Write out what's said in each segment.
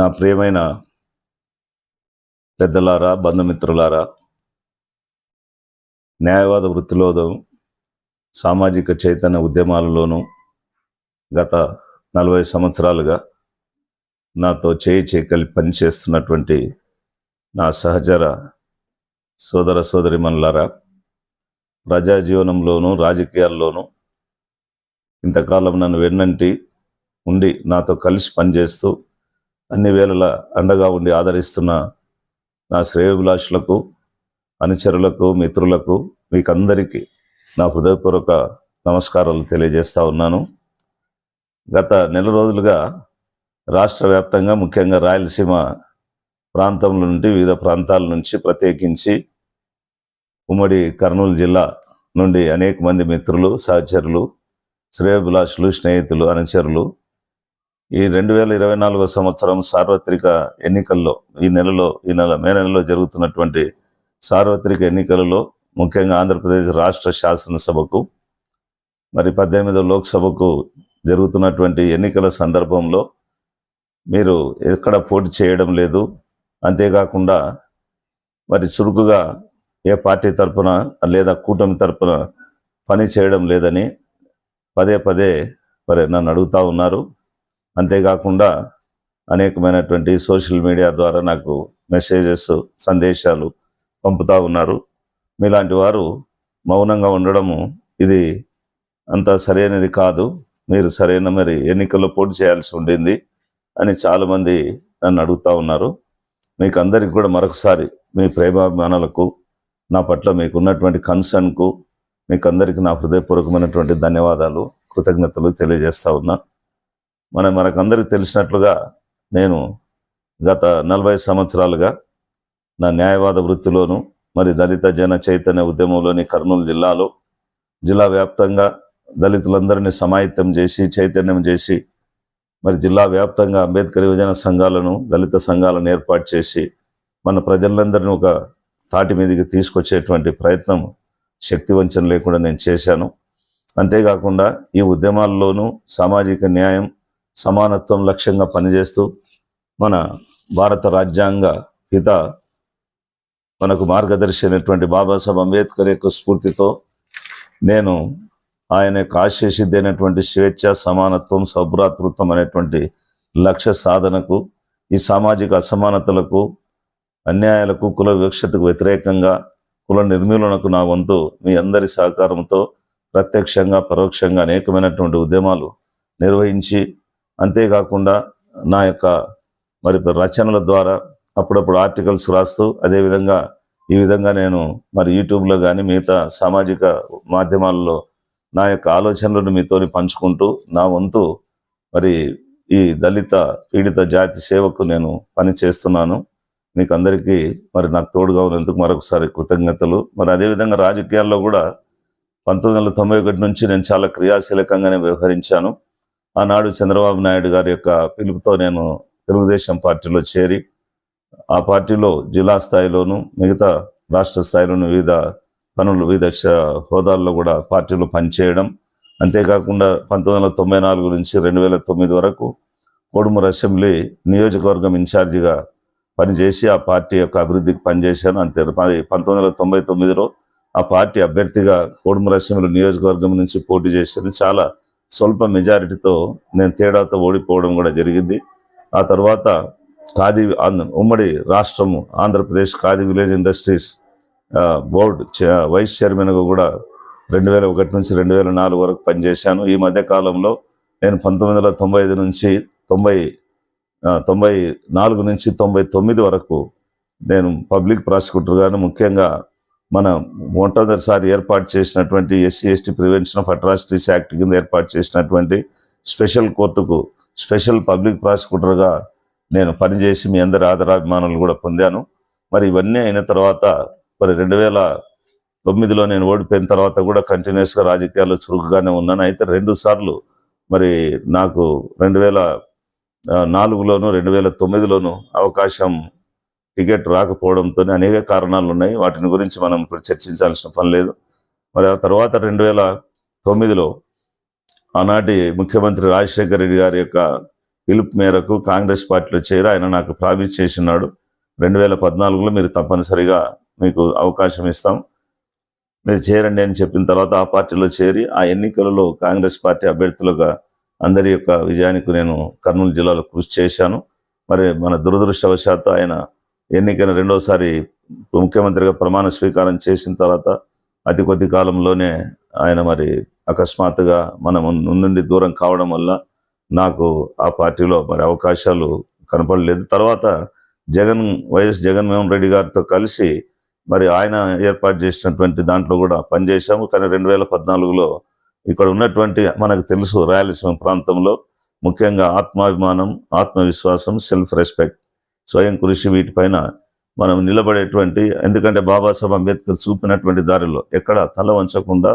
నా ప్రియమైన పెద్దలారా బంధుమిత్రులారా న్యాయవాద వృత్తిలోనూ సామాజిక చైతన్య ఉద్యమాలలోనూ గత నలభై సంవత్సరాలుగా నాతో చేయి చేయి కలిపి పనిచేస్తున్నటువంటి నా సహచర సోదర సోదరిమణులారా ప్రజా జీవనంలోనూ రాజకీయాల్లోనూ ఇంతకాలం నన్ను వెన్నంటి ఉండి నాతో కలిసి పనిచేస్తూ అన్ని వేళలా అండగా ఉండి ఆదరిస్తున్న నా శ్రేయోభిలాషులకు అనుచరులకు మిత్రులకు మీకందరికీ నా హృదయపూర్వక నమస్కారాలు తెలియజేస్తూ ఉన్నాను. గత నెల రోజులుగా రాష్ట్ర వ్యాప్తంగా ముఖ్యంగా రాయలసీమ ప్రాంతంలో నుండి వివిధ ప్రాంతాల నుంచి ప్రత్యేకించి ఉమ్మడి కర్నూలు జిల్లా నుండి అనేక మంది మిత్రులు సహచరులు శ్రేయోభిలాషులు స్నేహితులు అనుచరులు ఈ రెండు వేల ఇరవై నాలుగో సంవత్సరం సార్వత్రిక ఎన్నికల్లో ఈ నెలలో ఈ నెల మే నెలలో జరుగుతున్నటువంటి సార్వత్రిక ఎన్నికలలో ముఖ్యంగా ఆంధ్రప్రదేశ్ రాష్ట్ర శాసనసభకు మరి పద్దెనిమిదో లోక్సభకు జరుగుతున్నటువంటి ఎన్నికల సందర్భంలో మీరు ఎక్కడ పోటీ చేయడం లేదు. అంతేకాకుండా మరి చురుకుగా ఏ పార్టీ తరపున లేదా కూటమి తరపున పని చేయడం లేదని పదే పదే మరి నన్ను అడుగుతూ ఉన్నారు. అంతేకాకుండా అనేకమైనటువంటి సోషల్ మీడియా ద్వారా నాకు మెసేజెస్ సందేశాలు పంపుతూ ఉన్నారు. మీలాంటి వారు మౌనంగా ఉండడము ఇది అంత సరైనది కాదు. మీరు సరైన మరి ఎన్నికల్లో పోటీ చేయాల్సి ఉండింది అని చాలామంది నన్ను అడుగుతూ ఉన్నారు. మీకు అందరికి కూడా మరొకసారి మీ ప్రేమాభిమానాలకు నా పట్ల మీకున్నటువంటి కన్సర్న్కు మీకు అందరికీ నా హృదయపూర్వకమైనటువంటి ధన్యవాదాలు కృతజ్ఞతలు తెలియజేస్తా ఉన్నా. మన మనకందరికి తెలిసినట్లుగా నేను గత నలభై సంవత్సరాలుగా నా న్యాయవాద వృత్తిలోను మరి దళిత జన చైతన్య ఉద్యమంలోని కర్నూలు జిల్లాలో జిల్లా వ్యాప్తంగా దళితులందరినీ సమాయత్తం చేసి చైతన్యం చేసి మరి జిల్లా వ్యాప్తంగా అంబేద్కర్ యువజన సంఘాలను దళిత సంఘాలను ఏర్పాటు చేసి మన ప్రజలందరినీ ఒక తాటి మీదకి తీసుకొచ్చేటువంటి ప్రయత్నం శక్తి వంచన లేకుండా నేను చేశాను. అంతేకాకుండా ఈ ఉద్యమాల్లోనూ సామాజిక న్యాయం సమానత్వం లక్ష్యంగా పనిచేస్తూ మన భారత రాజ్యాంగ హిత మనకు మార్గదర్శి అయినటువంటి బాబాసాహెబ్ అంబేద్కర్ యొక్క స్ఫూర్తితో నేను ఆయన యొక్క ఆశయసిద్ధి స్వేచ్ఛ సమానత్వం సౌభ్రాతృత్వం అనేటువంటి లక్ష్య సాధనకు ఈ సామాజిక అసమానతలకు అన్యాయాలకు కుల వివక్షతకు వ్యతిరేకంగా కుల నిర్మూలనకు నా వంతు మీ అందరి సహకారంతో ప్రత్యక్షంగా పరోక్షంగా అనేకమైనటువంటి ఉద్యమాలు నిర్వహించి అంతేకాకుండా నా యొక్క మరి రచనల ద్వారా అప్పుడప్పుడు ఆర్టికల్స్ రాస్తూ అదేవిధంగా ఈ విధంగా నేను మరి యూట్యూబ్లో కానీ మిగతా సామాజిక మాధ్యమాల్లో నా యొక్క ఆలోచనలను మీతో పంచుకుంటూ నా వంతు మరి ఈ దళిత పీడిత జాతి సేవకు నేను పని చేస్తున్నాను. మీకు అందరికీ మరి నాకు తోడుగా ఉన్నందుకు మరొకసారి కృతజ్ఞతలు. మరి అదేవిధంగా రాజకీయాల్లో కూడా పంతొమ్మిది వందల తొంభై ఒకటి నుంచి నేను చాలా క్రియాశీలకంగానే వ్యవహరించాను. ఆనాడు చంద్రబాబు నాయుడు గారి యొక్క పిలుపుతో నేను తెలుగుదేశం పార్టీలో చేరి ఆ పార్టీలో జిల్లా స్థాయిలోను మిగతా రాష్ట్ర స్థాయిలోను వివిధ పనులు వివిధ హోదాల్లో కూడా పార్టీలో పనిచేయడం. అంతేకాకుండా పంతొమ్మిది వందల తొంభై నాలుగు నుంచి రెండు వేల తొమ్మిది వరకు కొడుమూరు అసెంబ్లీ నియోజకవర్గం ఇన్ఛార్జిగా పనిచేసి ఆ పార్టీ యొక్క అభివృద్ధికి పనిచేశాను. అంతే పంతొమ్మిది వందల తొంభై తొమ్మిదిలో ఆ పార్టీ అభ్యర్థిగా కోడుమూరు అసెంబ్లీ నియోజకవర్గం నుంచి పోటీ చేశాను చాలా స్వల్ప మెజారిటీతో నేను తేడాతో ఓడిపోవడం కూడా జరిగింది. ఆ తర్వాత ఖాదీ ఉమ్మడి రాష్ట్రము Andhra Pradesh khadi village industries board vice చైర్మన్గా కూడా రెండు వేల ఒకటి నుంచి రెండు వేల నాలుగు వరకు పనిచేశాను. ఈ మధ్య కాలంలో నేను పంతొమ్మిది వందల తొంభై ఐదు నుంచి తొంభై తొంభై నాలుగు నుంచి తొంభై తొమ్మిది వరకు నేను పబ్లిక్ ప్రాసిక్యూటర్గాను ముఖ్యంగా మన మొట్టమొదటిసారి ఏర్పాటు చేసినటువంటి SC ST prevention of atrocities act కింద ఏర్పాటు చేసినటువంటి స్పెషల్ కోర్టుకు స్పెషల్ పబ్లిక్ ప్రాసిక్యూటర్గా నేను పనిచేసి మీ అందరి ఆదరాభిమానులు కూడా పొందాను. మరి ఇవన్నీ అయిన తర్వాత మరి రెండు వేల తొమ్మిదిలో నేను ఓడిపోయిన తర్వాత కూడా కంటిన్యూస్గా రాజకీయాల్లో చురుకుగానే ఉన్నాను. అయితే రెండు సార్లు మరి నాకు రెండు వేల నాలుగులోను రెండు వేల తొమ్మిదిలోను అవకాశం టికెట్ రాకపోవడంతో అనేక కారణాలు ఉన్నాయి వాటిని గురించి మనం ఇప్పుడు చర్చించాల్సిన పని లేదు. మరి ఆ తర్వాత రెండు వేల తొమ్మిదిలో ఆనాటి ముఖ్యమంత్రి రాజశేఖర రెడ్డి గారి యొక్క పిలుపు మేరకు కాంగ్రెస్ పార్టీలో చేరి ఆయన నాకు ప్రామిస్ చేసినాడు. రెండు వేల పద్నాలుగులో మీరు తప్పనిసరిగా మీకు అవకాశం ఇస్తాం. మీరు చేరండి అని చెప్పిన తర్వాత ఆ పార్టీలో చేరి ఆ ఎన్నికలలో కాంగ్రెస్ పార్టీ అభ్యర్థులుగా అందరి యొక్క విజయానికి నేను కర్నూలు జిల్లాలో కృషి చేశాను. మరి మన దురదృష్టవశాత్తు ఆయన ఎన్నికైన రెండోసారి ముఖ్యమంత్రిగా ప్రమాణ స్వీకారం చేసిన తర్వాత అతి కొద్ది కాలంలోనే ఆయన మరి అకస్మాత్తుగా మనం నుండి దూరం కావడం వల్ల నాకు ఆ పార్టీలో మరి అవకాశాలు కనపడలేదు. తర్వాత జగన్ వైఎస్ జగన్మోహన్ రెడ్డి గారితో కలిసి మరి ఆయన ఏర్పాటు చేసినటువంటి దాంట్లో కూడా పనిచేశాము. కానీ రెండు వేల పద్నాలుగులో ఇక్కడ ఉన్నటువంటి మనకు తెలుసు రాయలసీమ ప్రాంతంలో ముఖ్యంగా ఆత్మాభిమానం ఆత్మవిశ్వాసం సెల్ఫ్ రెస్పెక్ట్ స్వయం కృషి వీటిపైన మనం నిలబడేటువంటి ఎందుకంటే బాబాసాహెబ్ అంబేద్కర్ చూపినటువంటి దారిలో ఎక్కడ తల వంచకుండా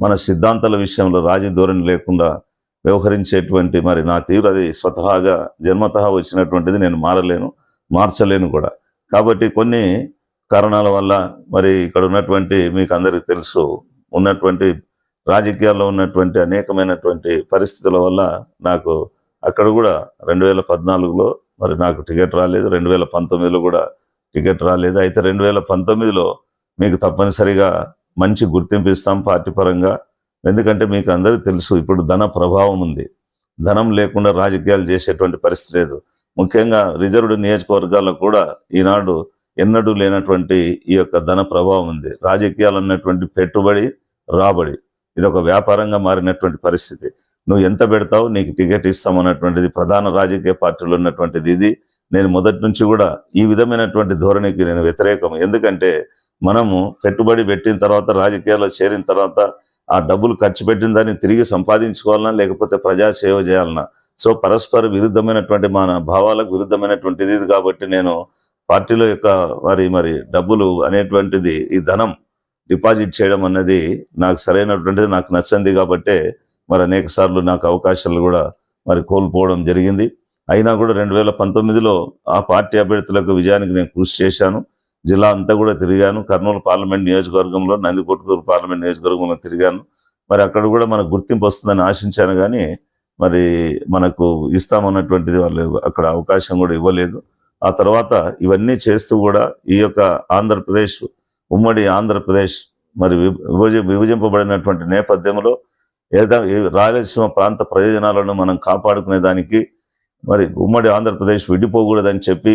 మన సిద్ధాంతాల విషయంలో రాజీ ధోరణి లేకుండా వ్యవహరించేటువంటి మరి నా తీరు అది స్వతహాగా జన్మతహా వచ్చినటువంటిది నేను మారలేను మార్చలేను కూడా. కాబట్టి కొన్ని కారణాల వల్ల మరి ఇక్కడ ఉన్నటువంటి మీకు అందరికీ తెలుసు ఉన్నటువంటి రాజకీయాల్లో ఉన్నటువంటి అనేకమైనటువంటి పరిస్థితుల వల్ల నాకు అక్కడ కూడా రెండు వేల పద్నాలుగులో మరి నాకు టికెట్ రాలేదు. రెండు వేల పంతొమ్మిదిలో కూడా టికెట్ రాలేదు. అయితే రెండు వేల పంతొమ్మిదిలో మీకు తప్పనిసరిగా మంచి గుర్తింపు ఇస్తాం పార్టీ పరంగా. ఎందుకంటే మీకు అందరికీ తెలుసు ఇప్పుడు ధన ప్రభావం ఉంది. ధనం లేకుండా రాజకీయాలు చేసేటువంటి పరిస్థితి లేదు. ముఖ్యంగా రిజర్వ్డ్ నియోజకవర్గాల్లో కూడా ఈనాడు ఎన్నడూ లేనటువంటి ఈ యొక్క ధన ప్రభావం ఉంది. రాజకీయాలు అన్నటువంటి పెట్టుబడి రాబడి ఇది ఒక వ్యాపారంగా మారినటువంటి పరిస్థితి. నువ్వు ఎంత పెడతావు నీకు టికెట్ ఇస్తామన్నటువంటిది ప్రధాన రాజకీయ పార్టీలు ఉన్నటువంటిది ఇది. నేను మొదటి నుంచి కూడా ఈ విధమైనటువంటి ధోరణికి నేను వ్యతిరేకం. ఎందుకంటే మనము పెట్టుబడి పెట్టిన తర్వాత రాజకీయాల్లో చేరిన తర్వాత ఆ డబ్బులు ఖర్చు పెట్టిన దాన్ని తిరిగి సంపాదించుకోవాలన్నా లేకపోతే ప్రజాసేవ చేయాలన్నా. సో పరస్పర విరుద్ధమైనటువంటి మన భావాలకు విరుద్ధమైనటువంటిది ఇది కాబట్టి నేను పార్టీల యొక్క మరి మరి డబ్బులు అనేటువంటిది ఈ ధనం డిపాజిట్ చేయడం అన్నది నాకు సరైనటువంటిది నాకు నచ్చింది కాబట్టే మరి అనేక సార్లు నాకు అవకాశాలు కూడా మరి కోల్పోవడం జరిగింది. అయినా కూడా రెండు వేల పంతొమ్మిదిలో ఆ పార్టీ అభ్యర్థులకు విజయానికి నేను కృషి చేశాను. జిల్లా అంతా కూడా తిరిగాను. కర్నూలు పార్లమెంట్ నియోజకవర్గంలో నందికొట్టుకూరు పార్లమెంట్ నియోజకవర్గంలో తిరిగాను. మరి అక్కడ కూడా మనకు గుర్తింపు వస్తుందని ఆశించాను కానీ మరి మనకు ఇస్తామన్నటువంటిది వాళ్ళు అక్కడ అవకాశం కూడా ఇవ్వలేదు. ఆ తర్వాత ఇవన్నీ చేస్తూ కూడా ఈ యొక్క ఆంధ్రప్రదేశ్ ఉమ్మడి ఆంధ్రప్రదేశ్ మరి విభజ విభజింపబడినటువంటి నేపథ్యంలో ఏదా రాయలసీమ ప్రాంత ప్రయోజనాలను మనం కాపాడుకునే దానికి మరి ఉమ్మడి ఆంధ్రప్రదేశ్ విడిపోకూడదని చెప్పి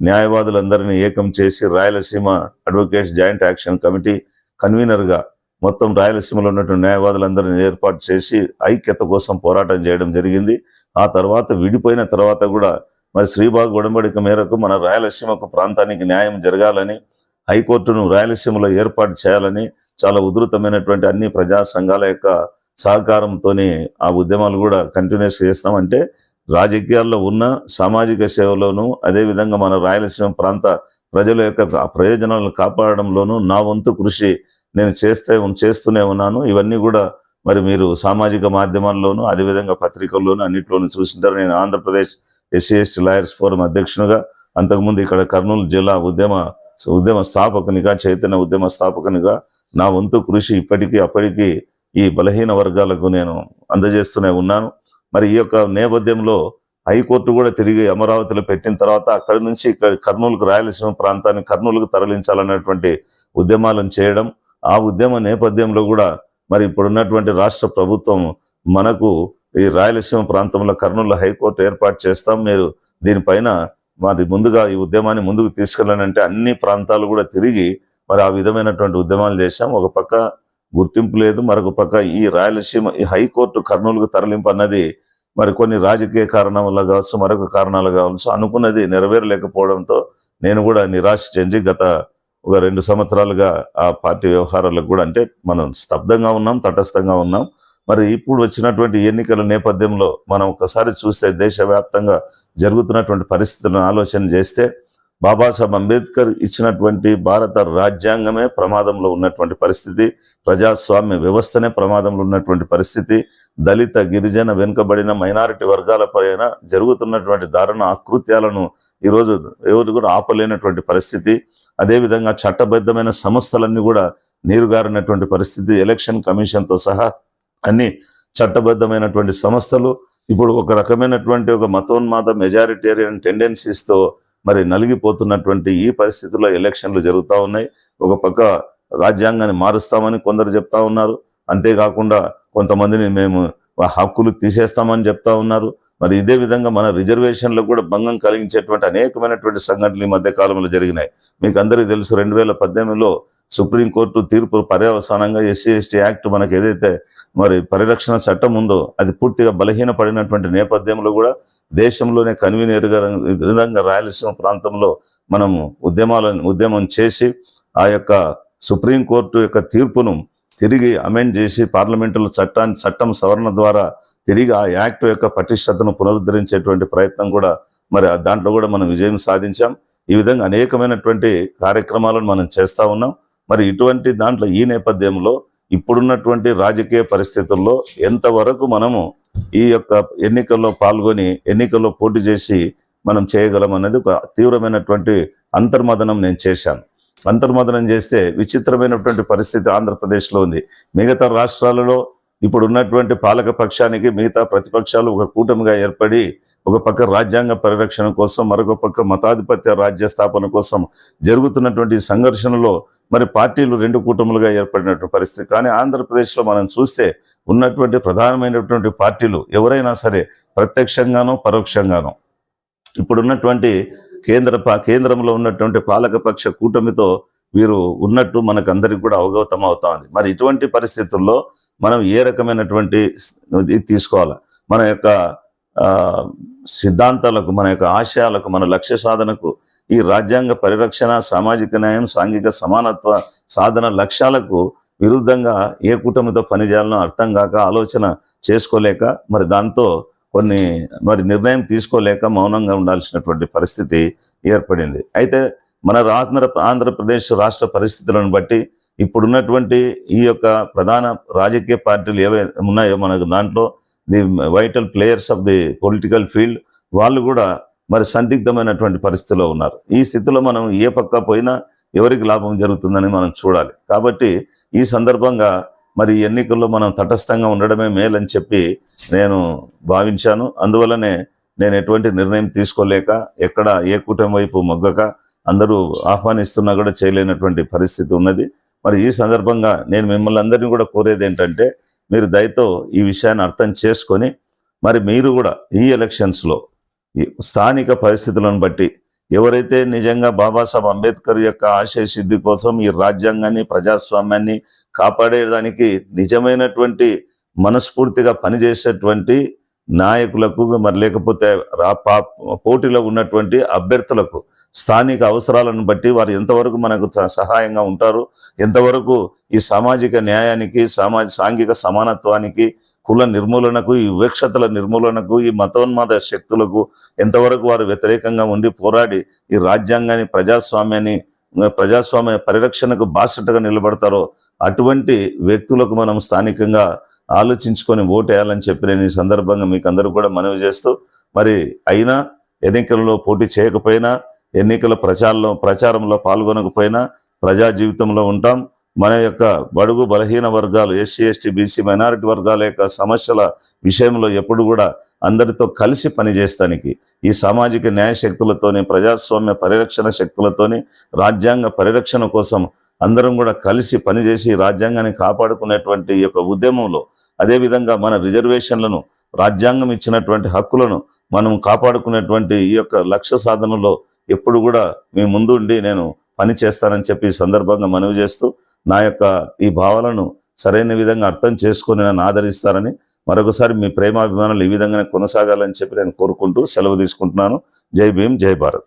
న్యాయవాదులందరినీ ఏకం చేసి Rayalaseema advocates joint action committee కన్వీనర్గా మొత్తం రాయలసీమలో ఉన్నటువంటి న్యాయవాదులందరినీ ఏర్పాటు చేసి ఐక్యత కోసం పోరాటం చేయడం జరిగింది. ఆ తర్వాత విడిపోయిన తర్వాత కూడా మరి శ్రీబాగ్ ఉడంబడిక మేరకు మన రాయలసీమకు ప్రాంతానికి న్యాయం జరగాలని హైకోర్టును రాయలసీమలో ఏర్పాటు చేయాలని చాలా ఉధృతమైనటువంటి అన్ని ప్రజా సంఘాల యొక్క సహకారంతోనే ఆ ఉద్యమాలు కూడా కంటిన్యూస్ చేస్తామంటే రాజకీయాల్లో ఉన్న సామాజిక సేవలోనూ అదేవిధంగా మన రాయలసీమ ప్రాంత ప్రజల యొక్క ప్రయోజనాలను కాపాడడంలోనూ నా వంతు కృషి నేను చేస్తే చేస్తూనే ఉన్నాను. ఇవన్నీ కూడా మరి మీరు సామాజిక మాధ్యమాల్లోనూ అదేవిధంగా పత్రికల్లోనూ అన్నింటిలోనూ చూసింటారు. నేను Andhra Pradesh SC ST lawyers forum అధ్యక్షునిగా అంతకుముందు ఇక్కడ కర్నూలు జిల్లా ఉద్యమ ఉద్యమ స్థాపకునిగా చైతన్య ఉద్యమ స్థాపకునిగా నా వంతు కృషి ఇప్పటికీ అప్పటికీ ఈ బలహీన వర్గాలకు నేను అందజేస్తూనే ఉన్నాను. మరి ఈ యొక్క నేపథ్యంలో హైకోర్టు కూడా తిరిగి అమరావతిలో పెట్టిన తర్వాత అక్కడి నుంచి ఇక్కడ కర్నూలుకు రాయలసీమ ప్రాంతాన్ని కర్నూలుకు తరలించాలన్నటువంటి ఉద్యమాలను చేయడం ఆ ఉద్యమ నేపథ్యంలో కూడా మరి ఇప్పుడున్నటువంటి రాష్ట్ర ప్రభుత్వం మనకు ఈ రాయలసీమ ప్రాంతంలో కర్నూలు హైకోర్టు ఏర్పాటు చేస్తాం. మీరు దీనిపైన మరి ముందుగా ఈ ఉద్యమాన్ని ముందుకు తీసుకెళ్ళాలంటే అన్ని ప్రాంతాలు కూడా తిరిగి మరి ఆ విధమైనటువంటి ఉద్యమాలు చేశాం. ఒక పక్క గుర్తింపు లేదు. మరొక పక్క ఈ రాయలసీమ ఈ హైకోర్టు కర్నూలుకు తరలింపు అన్నది మరి కొన్ని రాజకీయ కారణం వల్ల కావచ్చు మరొక కారణాలు కావచ్చు అనుకున్నది నెరవేరలేకపోవడంతో నేను కూడా నిరాశ చెంది గత ఒక రెండు సంవత్సరాలుగా ఆ పార్టీ వ్యవహారాలకు కూడా అంటే మనం స్తబ్దంగా ఉన్నాం తటస్థంగా ఉన్నాం. మరి ఇప్పుడు వచ్చినటువంటి ఎన్నికల నేపథ్యంలో మనం ఒకసారి చూస్తే దేశవ్యాప్తంగా జరుగుతున్నటువంటి పరిస్థితులను ఆలోచన చేస్తే బాబాసాహెబ్ అంబేద్కర్ ఇచ్చినటువంటి భారత రాజ్యాంగమే ప్రమాదంలో ఉన్నటువంటి పరిస్థితి ప్రజాస్వామ్య వ్యవస్థనే ప్రమాదంలో ఉన్నటువంటి పరిస్థితి దళిత గిరిజన వెనుకబడిన మైనారిటీ వర్గాల పైన జరుగుతున్నటువంటి దారుణ ఆకృత్యాలను ఈరోజు ఎవరు కూడా ఆపలేనటువంటి పరిస్థితి. అదేవిధంగా చట్టబద్ధమైన సంస్థలన్నీ కూడా నీరుగారినటువంటి పరిస్థితి ఎలక్షన్ కమిషన్తో సహా అన్ని చట్టబద్ధమైనటువంటి సంస్థలు. ఇప్పుడు ఒక రకమైనటువంటి ఒక మతోన్మాద మెజారిటేరియన్ టెండెన్సీస్తో మరి నలిగిపోతున్నటువంటి ఈ పరిస్థితుల్లో ఎలక్షన్లు జరుగుతూ ఉన్నాయి. ఒక పక్క రాజ్యాంగాన్ని మారుస్తామని కొందరు చెప్తా ఉన్నారు. అంతేకాకుండా కొంతమందిని మేము హక్కులు తీసేస్తామని చెప్తా ఉన్నారు. మరి ఇదే విధంగా మన రిజర్వేషన్లకు కూడా భంగం కలిగించేటువంటి అనేకమైనటువంటి సంఘటనలు ఈ మధ్య కాలంలో జరిగినాయి. మీకు అందరికీ తెలుసు రెండు వేల పద్దెనిమిదిలో సుప్రీంకోర్టు తీర్పు పర్యవసానంగా ఎస్సీ ఎస్టీ యాక్ట్ మనకు ఏదైతే మరి పరిరక్షణ చట్టం ఉందో అది పూర్తిగా బలహీనపడినటువంటి నేపథ్యంలో కూడా దేశంలోనే కన్వీనర్గా ఈ విధంగా రాయలసీమ ప్రాంతంలో మనము ఉద్యమాలను ఉద్యమం చేసి ఆ యొక్క సుప్రీంకోర్టు యొక్క తీర్పును తిరిగి అమెండ్ చేసి పార్లమెంటులో చట్టాన్ని చట్టం సవరణ ద్వారా తిరిగి ఆ యాక్ట్ యొక్క పటిష్టతను పునరుద్ధరించేటువంటి ప్రయత్నం కూడా మరి ఆ దాంట్లో కూడా మనం విజయం సాధించాం. ఈ విధంగా అనేకమైనటువంటి కార్యక్రమాలను మనం చేస్తూ ఉన్నాం. మరి ఇటువంటి దాంట్లో ఈ నేపథ్యంలో ఇప్పుడున్నటువంటి రాజకీయ పరిస్థితుల్లో ఎంతవరకు మనము ఈ యొక్క ఎన్నికల్లో పాల్గొని ఎన్నికల్లో పోటీ చేసి మనం చేయగలం అనేది ఒక తీవ్రమైనటువంటి అంతర్మదనం నేను చేశాను. అంతర్మదనం చేస్తే విచిత్రమైనటువంటి పరిస్థితి ఆంధ్రప్రదేశ్లో ఉంది. మిగతా రాష్ట్రాలలో ఇప్పుడు ఉన్నటువంటి పాలక పక్షానికి మిగతా ప్రతిపక్షాలు ఒక కూటమిగా ఏర్పడి ఒక పక్క రాజ్యాంగ పరిరక్షణ కోసం మరొక పక్క మతాధిపత్య రాజ్య స్థాపన కోసం జరుగుతున్నటువంటి సంఘర్షణలో మరి పార్టీలు రెండు కూటములుగా ఏర్పడినటువంటి పరిస్థితి. కానీ ఆంధ్రప్రదేశ్లో మనం చూస్తే ఉన్నటువంటి ప్రధానమైనటువంటి పార్టీలు ఎవరైనా సరే ప్రత్యక్షంగానో పరోక్షంగానో ఇప్పుడున్నటువంటి కేంద్ర కేంద్రంలో ఉన్నటువంటి పాలకపక్ష కూటమితో వీరు ఉన్నట్టు మనకు అందరికి కూడా అవగతం అవుతా ఉంది. మరి ఇటువంటి పరిస్థితుల్లో మనం ఏ రకమైనటువంటి ఇది తీసుకోవాలి? మన యొక్క సిద్ధాంతాలకు మన యొక్క ఆశయాలకు మన లక్ష్య సాధనకు ఈ రాజ్యాంగ పరిరక్షణ సామాజిక న్యాయం సాంఘిక సమానత్వ సాధన లక్ష్యాలకు విరుద్ధంగా ఏ కూటమితో పనిచేయాలనో అర్థం కాక ఆలోచన చేసుకోలేక మరి దాంతో కొన్ని మరి నిర్ణయం తీసుకోలేక మౌనంగా ఉండాల్సినటువంటి పరిస్థితి ఏర్పడింది. అయితే మన ఆంధ్ర ఆంధ్రప్రదేశ్ రాష్ట్ర పరిస్థితులను బట్టి ఇప్పుడున్నటువంటి ఈ యొక్క ప్రధాన రాజకీయ పార్టీలు ఏవై ఉన్నాయో మనకు దాంట్లో the vital players of the political field వాళ్ళు కూడా మరి సందిగ్ధమైనటువంటి పరిస్థితిలో ఉన్నారు. ఈ స్థితిలో మనం ఏ పక్క పోయినా ఎవరికి లాభం జరుగుతుందని మనం చూడాలి. కాబట్టి ఈ సందర్భంగా మరి ఈ ఎన్నికల్లో మనం తటస్థంగా ఉండడమే మేలని చెప్పి నేను భావించాను. అందువల్లనే నేను ఎటువంటి నిర్ణయం తీసుకోలేక ఎక్కడ ఏ కూటమి వైపు మొగ్గక అందరూ ఆహ్వానిస్తున్నా కూడా చేయలేనటువంటి పరిస్థితి ఉన్నది. మరి ఈ సందర్భంగా నేను మిమ్మల్ని అందరినీ కూడా కోరేది ఏంటంటే మీరు దయతో ఈ విషయాన్ని అర్థం చేసుకొని మరి మీరు కూడా ఈ ఎలక్షన్స్లో ఈ స్థానిక పరిస్థితులను బట్టి ఎవరైతే నిజంగా బాబాసాహెబ్ అంబేద్కర్ యొక్క ఆశయ సిద్ధి కోసం ఈ రాజ్యాంగాన్ని ప్రజాస్వామ్యాన్ని కాపాడేదానికి నిజమైనటువంటి మనస్ఫూర్తిగా పనిచేసేటువంటి నాయకులకు మరి లేకపోతే రా- పా- పోటీలో ఉన్నటువంటి అభ్యర్థులకు స్థానిక అవసరాలను బట్టి వారు ఎంతవరకు మనకు సహాయంగా ఉంటారు ఎంతవరకు ఈ సామాజిక న్యాయానికి సామాజిక సాంఘిక సమానత్వానికి కుల నిర్మూలనకు ఈ వివక్షతల నిర్మూలనకు ఈ మతోన్మాద శక్తులకు ఎంతవరకు వారు వ్యతిరేకంగా ఉండి పోరాడి ఈ రాజ్యాంగాన్ని ప్రజాస్వామ్యాన్ని ప్రజాస్వామ్య పరిరక్షణకు బాసటగా నిలబడతారో అటువంటి వ్యక్తులకు మనం స్థానికంగా ఆలోచించుకొని ఓటేయాలని చెప్పి నేను ఈ సందర్భంగా మీకు అందరూ కూడా మనవి చేస్తూ మరి అయినా ఎన్నికల్లో పోటీ చేయకపోయినా ఎన్నికల ప్రచారంలో ప్రచారంలో పాల్గొనకపోయినా ప్రజా జీవితంలో ఉంటాం. మన యొక్క బడుగు బలహీన వర్గాలు ఎస్సీ ఎస్టీ బీసీ మైనారిటీ వర్గాల యొక్క సమస్యల విషయంలో ఎప్పుడు కూడా అందరితో కలిసి పనిచేస్తానికి ఈ సామాజిక న్యాయ శక్తులతోని ప్రజాస్వామ్య పరిరక్షణ శక్తులతోని రాజ్యాంగ పరిరక్షణ కోసం అందరం కూడా కలిసి పనిచేసి రాజ్యాంగాన్ని కాపాడుకునేటువంటి ఈ యొక్క ఉద్యమంలో అదేవిధంగా మన రిజర్వేషన్లను రాజ్యాంగం ఇచ్చినటువంటి హక్కులను మనం కాపాడుకునేటువంటి ఈ యొక్క లక్ష్య సాధనలో ఎప్పుడు కూడా మీ ముందుండి నేను పని చేస్తానని చెప్పి సందర్భంగా మనవి చేస్తూ నా యొక్క ఈ భావాలను సరైన విధంగా అర్థం చేసుకుని నన్ను ఆదరిస్తారని మరొకసారి మీ ప్రేమాభిమానాలు ఈ విధంగానే కొనసాగాలని చెప్పి నేను కోరుకుంటూ సెలవు తీసుకుంటున్నాను. జై భీమ్ జై భారత్.